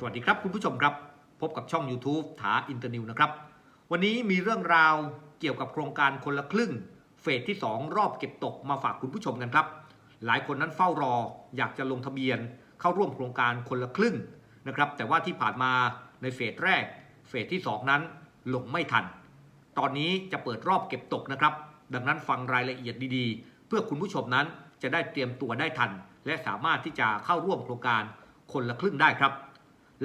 สวัสดีครับคุณผู้ชมครับ พบกับช่อง YouTube ถาอินเตอร์นิวนะครับ วันนี้มีเรื่องราวเกี่ยวกับโครงการคนละครึ่ง เฟสที่ 2 รอบเก็บตกมาฝากคุณผู้ชมกันครับ หลายคนนั้นเฝ้ารออยากจะลงทะเบียนเข้าร่วมโครงการคนละครึ่งนะครับ แต่ว่าที่ผ่านมาในเฟสแรก เฟสที่ 2 นั้นลงไม่ทัน ตอนนี้จะเปิดรอบเก็บตกนะครับ ดังนั้นฟังรายละเอียดดีๆ เพื่อคุณผู้ชมนั้นจะได้เตรียมตัวได้ทัน และสามารถที่จะเข้าร่วมโครงการคนละครึ่งได้ครับ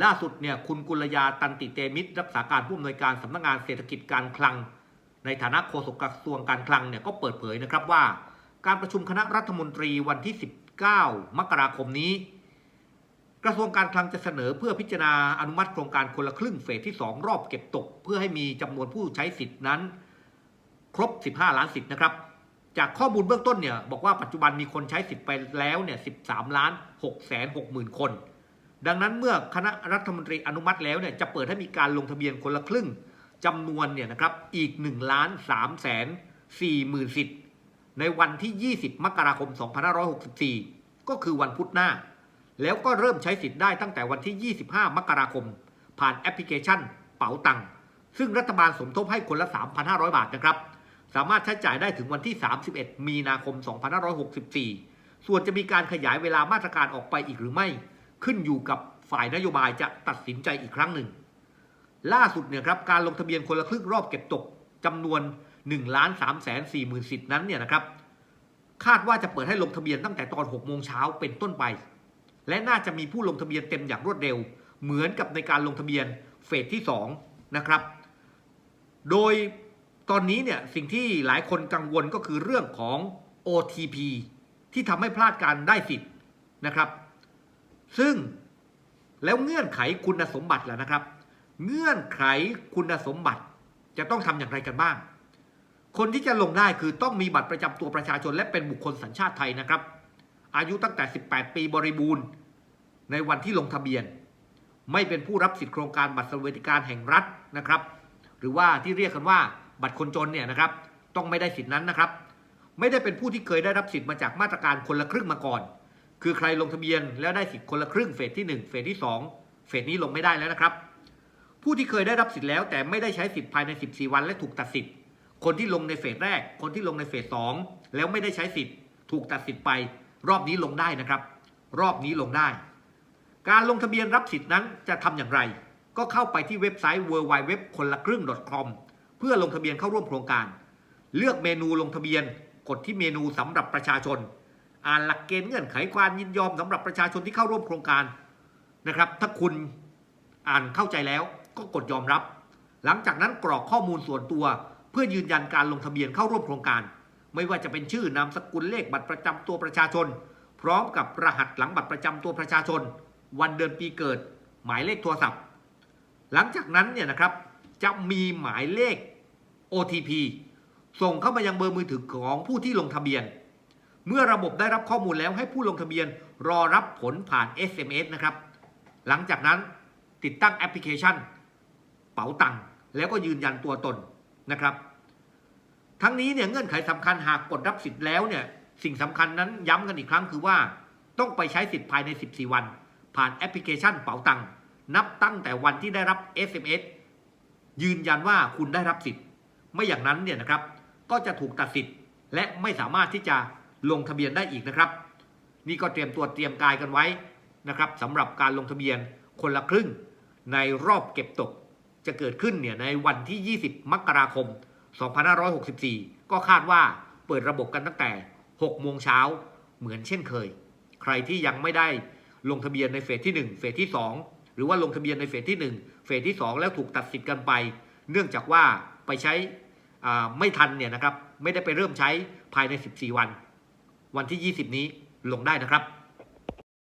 ล่าสุดเนี่ยคุณกุลยาตันติเตมิตรรักษาการผู้อำนวยการสำนักงานเศรษฐกิจการคลัง ในฐานะโฆษกกระทรวงการคลังเนี่ยก็เปิดเผยนะครับว่า การประชุมคณะรัฐมนตรีวันที่ 19 มกราคมนี้ กระทรวงการคลังจะเสนอเพื่อพิจารณาอนุมัติโครงการคนละครึ่งเฟสที่ 2 รอบเก็บตก เพื่อให้มีจำนวนผู้ใช้สิทธินั้น ครบ 15 ล้านสิทธิ์นะครับ จากข้อมูลเบื้องต้นเนี่ยบอกว่าปัจจุบันมีคนใช้สิทธิ์ไปแล้วเนี่ย 13 ล้าน6แสน6หมื่นคน ดังนั้นเมื่อคณะรัฐมนตรีอนุมัติแล้วเนี่ยจะเปิดให้มีการลงทะเบียนคนละครึ่งจำนวนเนี่ยนะครับอีก1ล้าน3แสน4หมื่นสิทธิ์ในวันที่ 20 มกราคม 2564 ก็คือวันพุธหน้า แล้วก็เริ่มใช้สิทธิ์ได้ตั้งแต่วันที่ 25 มกราคม ผ่านแอปพลิเคชันเป๋าตังค์ซึ่งรัฐบาลสมทบให้คนละ 3,500 บาทนะครับ สามารถใช้จ่ายได้ถึงวันที่ 31 มีนาคม 2564 ส่วนจะมีการขยายเวลามาตรการออกไปอีกหรือไม่ ขึ้นอยู่กับฝ่ายนโยบายจะตัดสินใจอีกครั้งหนึ่ง ล่าสุดเนี่ยครับการลงทะเบียนคนละครึ่งรอบเก็บตกจำนวน1ล้าน3แสน4หมื่นสิทธิ์นั้นเนี่ยนะครับคาดว่าจะเปิดให้ลงทะเบียนตั้งแต่ตอน6โมงเช้าเป็นต้นไป และน่าจะมีผู้ลงทะเบียนเต็มอย่างรวดเร็ว เหมือนกับในการลงทะเบียนเฟสที่2นะครับ โดยตอนนี้เนี่ยสิ่งที่หลายคนกังวลก็คือเรื่องของ OTP ที่ทำให้พลาดการได้สิทธิ์นะครับ ซึ่งแล้วเงื่อนไขคุณสมบัติล่ะนะครับ เงื่อนไขคุณสมบัติจะต้องทำอย่างไรกันบ้าง คนที่จะลงได้คือต้องมีบัตรประจำตัวประชาชน และเป็นบุคคลสัญชาติไทยนะครับ อายุตั้งแต่ 18 ปีบริบูรณ์ ในวันที่ลงทะเบียน ไม่เป็นผู้รับสิทธิโครงการบัตรสวัสดิการแห่งรัฐนะครับ หรือว่าที่เรียกกันว่าบัตรคนจนเนี่ยนะครับ ต้องไม่ได้สิทธินั้นนะครับ ไม่ได้เป็นผู้ที่เคยได้รับสิทธิ์มาจากมาตรการคนละครึ่งมาก่อน คือใครลงทะเบียนแล้วได้สิทธิ์คนละครึ่งเฟสที่ 1 เฟสที่ 2 เฟสนี้ลงไม่ได้แล้วนะครับ ผู้ที่เคยได้รับสิทธิ์แล้วแต่ไม่ได้ใช้สิทธิ์ภายใน 14 วันและถูกตัดสิทธิ์ คนที่ลงในเฟสแรก คนที่ลงในเฟสสองแล้วไม่ได้ใช้สิทธิ์ถูกตัดสิทธิ์ไป รอบนี้ลงได้นะครับ รอบนี้ลงได้ การลงทะเบียนรับสิทธิ์นั้นจะทำอย่างไร ก็เข้าไปที่เว็บไซต์ w w w คนละครึ่ง .com เพื่อลงทะเบียนเข้าร่วมโครงการ เลือกเมนูลงทะเบียน กดที่เมนูสำหรับประชาชน อ่านหลักเกณฑ์เงื่อนไขความยินยอมสำหรับประชาชนที่เข้าร่วมโครงการนะครับ ถ้าคุณอ่านเข้าใจแล้วก็กดยอมรับ หลังจากนั้นกรอกข้อมูลส่วนตัว เพื่อยืนยันการลงทะเบียนเข้าร่วมโครงการ ไม่ว่าจะเป็นชื่อนามสกุลเลขบัตรประจำตัวประชาชน พร้อมกับรหัสหลังบัตรประจำตัวประชาชน วันเดือนปีเกิด หมายเลขโทรศัพท์ หลังจากนั้นเนี่ยนะครับจะมีหมายเลข OTP ส่งเข้ามายังเบอร์มือถือของผู้ที่ลงทะเบียน เมื่อระบบได้รับข้อมูลแล้วให้ผู้ลงทะเบียนรอรับผลผ่าน SMS นะครับ หลังจากนั้นติดตั้งแอปพลิเคชัน เป๋าตังค์แล้วก็ยืนยันตัวตนนะครับ ทั้งนี้เนี่ยเงื่อนไขสำคัญหากกดรับสิทธิ์แล้วเนี่ยสิ่งสำคัญนั้นย้ำกันอีกครั้งคือว่า ต้องไปใช้สิทธิ์ภายใน 14 วัน ผ่านแอปพลิเคชันเป๋าตังค์นับตั้งแต่วันที่ได้รับ SMS ยืนยันว่าคุณได้รับสิทธิ์ ไม่อย่างนั้นเนี่ยนะครับ ก็จะถูกตัดสิทธิ์และไม่สามารถที่จะ ลงทะเบียนได้อีกนะครับ นี่ก็เตรียมตัวเตรียมกายกันไว้นะครับสำหรับการลงทะเบียนคนละครึ่ง ในรอบเก็บตกจะเกิดขึ้นเนี่ยในวันที่ 20 มกราคม 2564 ก็คาดว่าเปิดระบบกันตั้งแต่ 6 โมงเช้าเหมือนเช่นเคย ใครที่ยังไม่ได้ลงทะเบียนในเฟสที่ 1 เฟสที่ 2 หรือว่าลงทะเบียนในเฟสที่ 1 เฟสที่ 2 แล้วถูกตัดสิทธิ์กันไป เนื่องจากว่าไปใช้ไม่ทันเนี่ยนะครับไม่ได้ไปเริ่มใช้ภายใน 14 วัน วันที่ 20 นี้ลงได้นะครับ